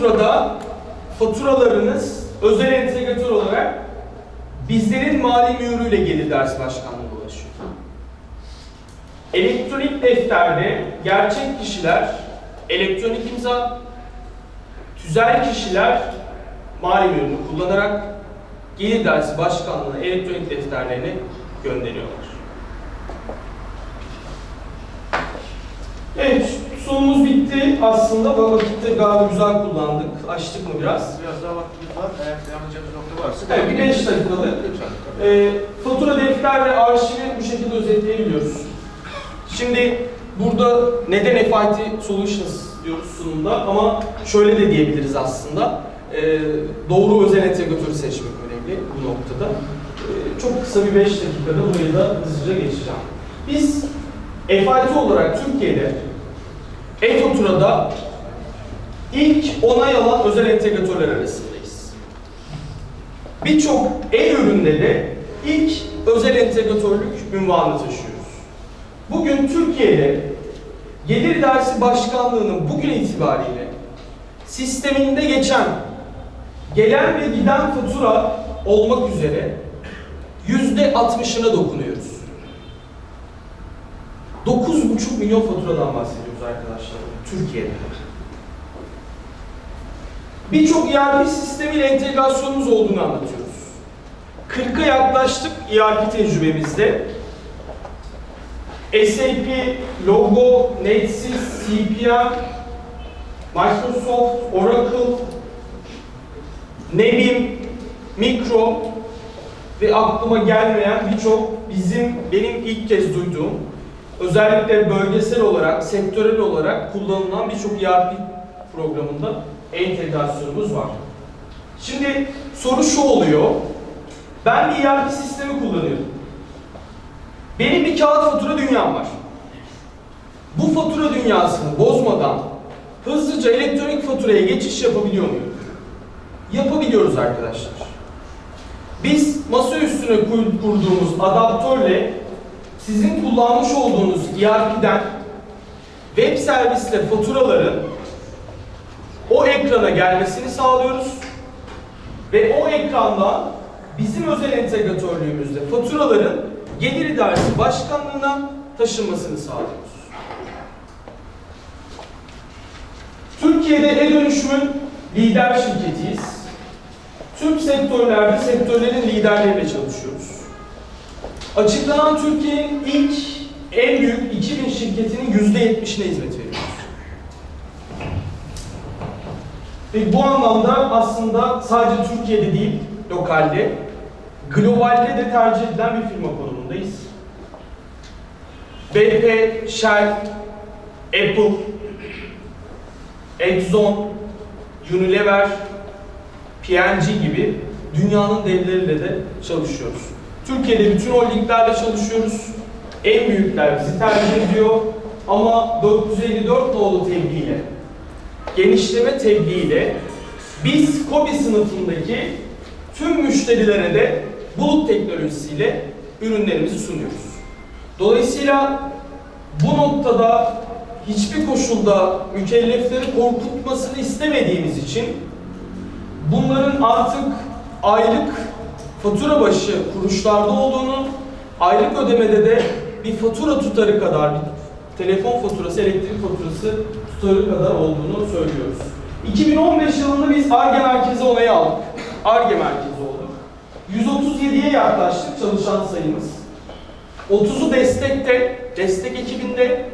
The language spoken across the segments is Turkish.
e-faturada faturalarınız özel entegratör olarak bizlerin mali mühürüyle gelir ders başkanlığına ulaşıyor. Elektronik defterde gerçek kişiler elektronik imza, tüzel kişiler mali mühürünü kullanarak gelir dersi başkanlığına elektronik defterlerini gönderiyorlar. Evet, sunumumuz bitti aslında. Vakitte galiba güzel kullandık. Açtık mı biraz? Biraz daha vaktimiz var. Eğer edeceğimiz nokta varsa. Evet, bir beş dakikalık. Lütfen. Ee, fatura, defter ve arşivi bu şekilde özetleyebiliyoruz. Şimdi burada neden FIT Solutions diyoruz sunumda ama şöyle de diyebiliriz aslında. Ee, doğru özel entegratörü seçmek önemli bu noktada. Ee, çok kısa bir 5 dakikada burayı da hızlıca geçeceğim. Biz FIT olarak Türkiye'de e-faturada ilk onay alan özel entegratörler arasındayız. Birçok e-üründe de ilk özel entegratörlük ünvanını taşıyoruz. Bugün Türkiye'de Gelir Dersi Başkanlığı'nın bugün itibariyle sisteminde geçen gelen ve giden fatura olmak üzere yüzde 60'ına dokunuyoruz. 9,5 milyon faturadan bahsediyoruz arkadaşlar Türkiye'de. Birçok ERP sistemiyle entegrasyonumuz olduğunu anlatıyoruz. 40'a yaklaştık ERP tecrübemizde. SAP, Logo, NetSys, CPM, Microsoft, Oracle, Nebim, Mikro ve aklıma gelmeyen birçok bizim benim ilk kez duyduğum özellikle bölgesel olarak, sektörel olarak kullanılan birçok ERP programında entegrasyonumuz var. Şimdi soru şu oluyor. Ben bir ERP sistemi kullanıyorum. Benim bir kağıt fatura dünyam var. Bu fatura dünyasını bozmadan hızlıca elektronik faturaya geçiş yapabiliyor muyum? Yapabiliyoruz arkadaşlar. Biz masa üstüne kur- kurduğumuz adaptörle sizin kullanmış olduğunuz ERP'den web servisle faturaların o ekrana gelmesini sağlıyoruz. Ve o ekrandan bizim özel entegratörlüğümüzde faturaların gelir idaresi başkanlığına taşınmasını sağlıyoruz. Türkiye'de e-dönüşümün lider şirketiyiz. Tüm sektörlerde sektörlerin liderleriyle çalışıyoruz. Açıklanan Türkiye'nin ilk en büyük 2000 şirketinin %70'ine hizmet veriyoruz. Ve bu anlamda aslında sadece Türkiye'de değil, lokalde, globalde de tercih edilen bir firma konumundayız. BP, Shell, Apple, Exxon, Unilever, P&G gibi dünyanın devleriyle de çalışıyoruz. Türkiye'de bütün holdinglerle çalışıyoruz. En büyükler bizi tercih ediyor ama 454 nolu tebliğiyle genişleme tebliğiyle biz KOBİ sınıfındaki tüm müşterilere de bulut teknolojisiyle ürünlerimizi sunuyoruz. Dolayısıyla bu noktada hiçbir koşulda mükellefleri korkutmasını istemediğimiz için bunların artık aylık fatura başı kuruşlarda olduğunu, aylık ödemede de bir fatura tutarı kadar, bir telefon faturası, elektrik faturası tutarı kadar olduğunu söylüyoruz. 2015 yılında biz ARGE merkezi onayı aldık. ARGE merkezi olduk. 137'ye yaklaştık çalışan sayımız. 30'u destekte, destek ekibinde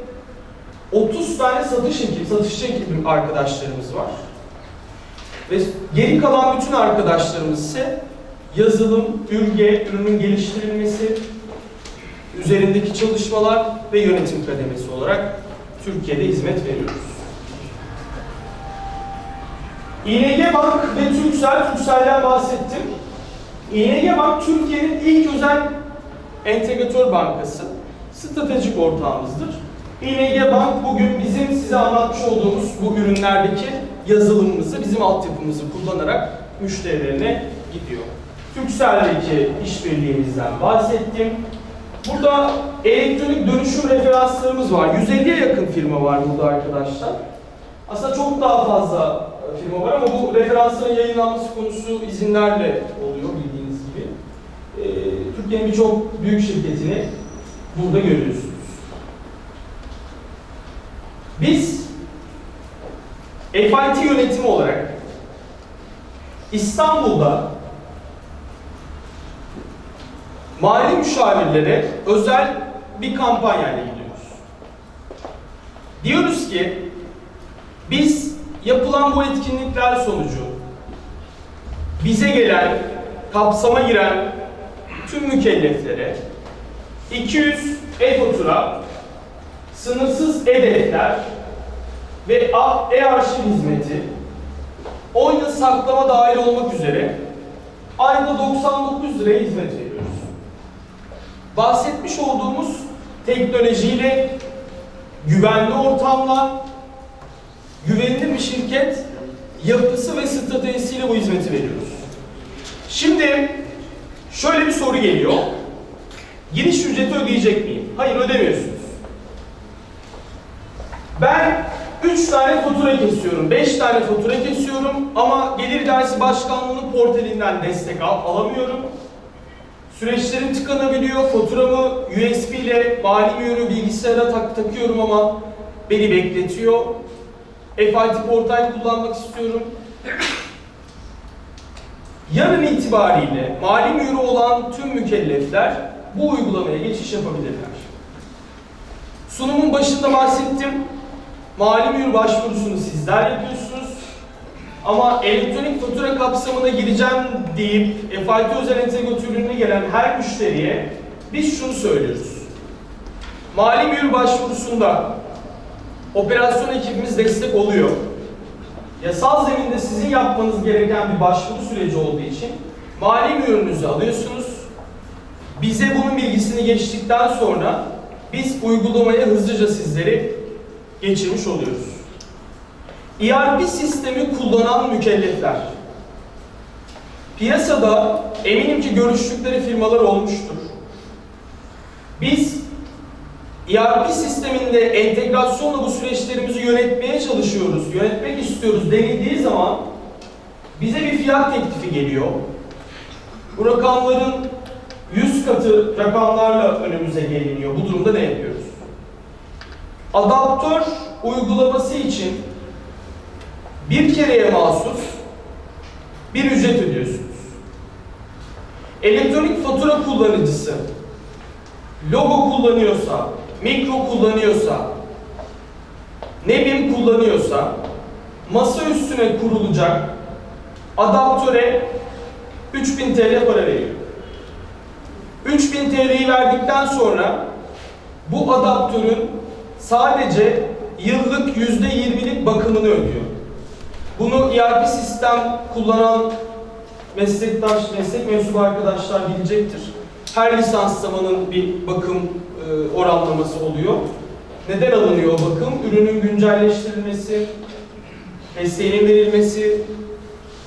30 tane satış ekibi, satışçı ekibim arkadaşlarımız var. Ve geri kalan bütün arkadaşlarımız ise yazılım, ürge, ürünün geliştirilmesi, üzerindeki çalışmalar ve yönetim kademesi olarak Türkiye'de hizmet veriyoruz. İNG Bank ve Türksel, Türksel'den bahsettim. İNG Bank Türkiye'nin ilk özel entegratör bankası, stratejik ortağımızdır. İNG Bank bugün bizim size anlatmış olduğumuz bu ürünlerdeki yazılımımızı, bizim altyapımızı kullanarak müşterilerine gidiyor. Türkcell'deki işbirliğimizden bahsettim. Burada elektronik dönüşüm referanslarımız var. 150'ye yakın firma var burada arkadaşlar. Aslında çok daha fazla firma var ama bu referansların yayınlanması konusu izinlerle oluyor bildiğiniz gibi. Ee, Türkiye'nin birçok büyük şirketini burada görüyorsunuz. Biz FIT yönetimi olarak İstanbul'da mali müşavirlere özel bir kampanyayla gidiyoruz. Diyoruz ki biz yapılan bu etkinlikler sonucu bize gelen, kapsama giren tüm mükelleflere 200 e-fatura, sınırsız e-defter ve e-arşiv hizmeti 10 yıl saklama dahil olmak üzere ayda 99 liraya hizmet veriyoruz. Bahsetmiş olduğumuz teknolojiyle güvenli ortamla güvenilir bir şirket yapısı ve stratejisiyle bu hizmeti veriyoruz. Şimdi şöyle bir soru geliyor. Giriş ücreti ödeyecek miyim? Hayır ödemiyorsunuz. Ben 3 tane fatura kesiyorum, 5 tane fatura kesiyorum ama Gelir Dersi Başkanlığı'nın portalinden destek al, alamıyorum. Süreçlerim tıkanabiliyor, faturamı USB ile mühürü bilgisayara tak takıyorum ama beni bekletiyor. FIT portal kullanmak istiyorum. Yarın itibariyle mali mühürü olan tüm mükellefler bu uygulamaya geçiş yapabilirler. Sunumun başında bahsettim. Mali mühür başvurusunu sizler yapıyorsunuz. Ama elektronik fatura kapsamına gireceğim deyip FIT özel entegratörlüğüne gelen her müşteriye biz şunu söylüyoruz. Mali mühür başvurusunda operasyon ekibimiz destek oluyor. Yasal zeminde sizin yapmanız gereken bir başvuru süreci olduğu için mali mühürünüzü alıyorsunuz. Bize bunun bilgisini geçtikten sonra biz uygulamaya hızlıca sizleri geçirmiş oluyoruz. ERP sistemi kullanan mükellefler. Piyasada eminim ki görüştükleri firmalar olmuştur. Biz ERP sisteminde entegrasyonla bu süreçlerimizi yönetmeye çalışıyoruz, yönetmek istiyoruz denildiği zaman bize bir fiyat teklifi geliyor. Bu rakamların 100 katı rakamlarla önümüze geliniyor. Bu durumda ne yapıyoruz? Adaptör uygulaması için bir kereye mahsus bir ücret ödüyorsunuz. Elektronik fatura kullanıcısı logo kullanıyorsa, mikro kullanıyorsa, nebim kullanıyorsa masa üstüne kurulacak adaptöre 3000 TL para veriyor. 3000 TL'yi verdikten sonra bu adaptörün sadece yıllık %20'lik bakımını ödüyor. Bunu ERP sistem kullanan meslektaş, meslek mensubu arkadaşlar bilecektir. Her lisanslamanın bir bakım e, oranlaması oluyor. Neden alınıyor bakım? Ürünün güncelleştirilmesi, desteğinin verilmesi,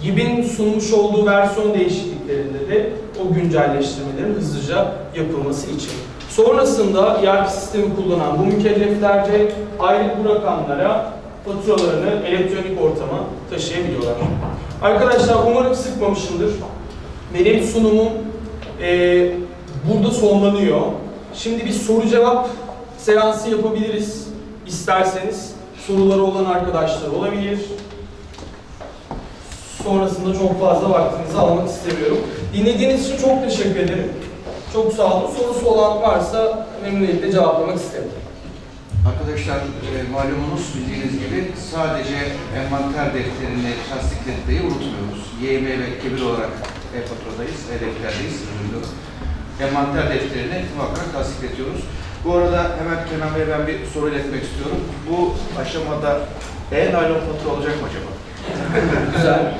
GİB'in sunmuş olduğu versiyon değişikliklerinde de o güncelleştirmelerin hızlıca yapılması için. Sonrasında ERP sistemi kullanan bu mükellefler de aylık bu rakamlara faturalarını elektronik ortama taşıyabiliyorlar. Arkadaşlar umarım sıkmamışımdır. Benim sunumum eee, burada sonlanıyor. Şimdi bir soru cevap seansı yapabiliriz isterseniz. Soruları olan arkadaşlar olabilir. Sonrasında çok fazla vaktinizi almak istemiyorum. Dinlediğiniz için çok teşekkür ederim. Çok sağ olun. Sorusu olan varsa memnuniyetle cevaplamak isterim. Arkadaşlar e, malumunuz bildiğiniz gibi sadece envanter defterini tasdikletmeyi unutmuyoruz. YM ve kebir olarak e-faturadayız, e-defterdeyiz. diliyorum. Envanter defterini muhakkak tasdikletiyoruz. Bu arada hemen Kenan Bey'e ben bir soru iletmek istiyorum. Bu aşamada e-naylon fatura olacak mı acaba? Güzel.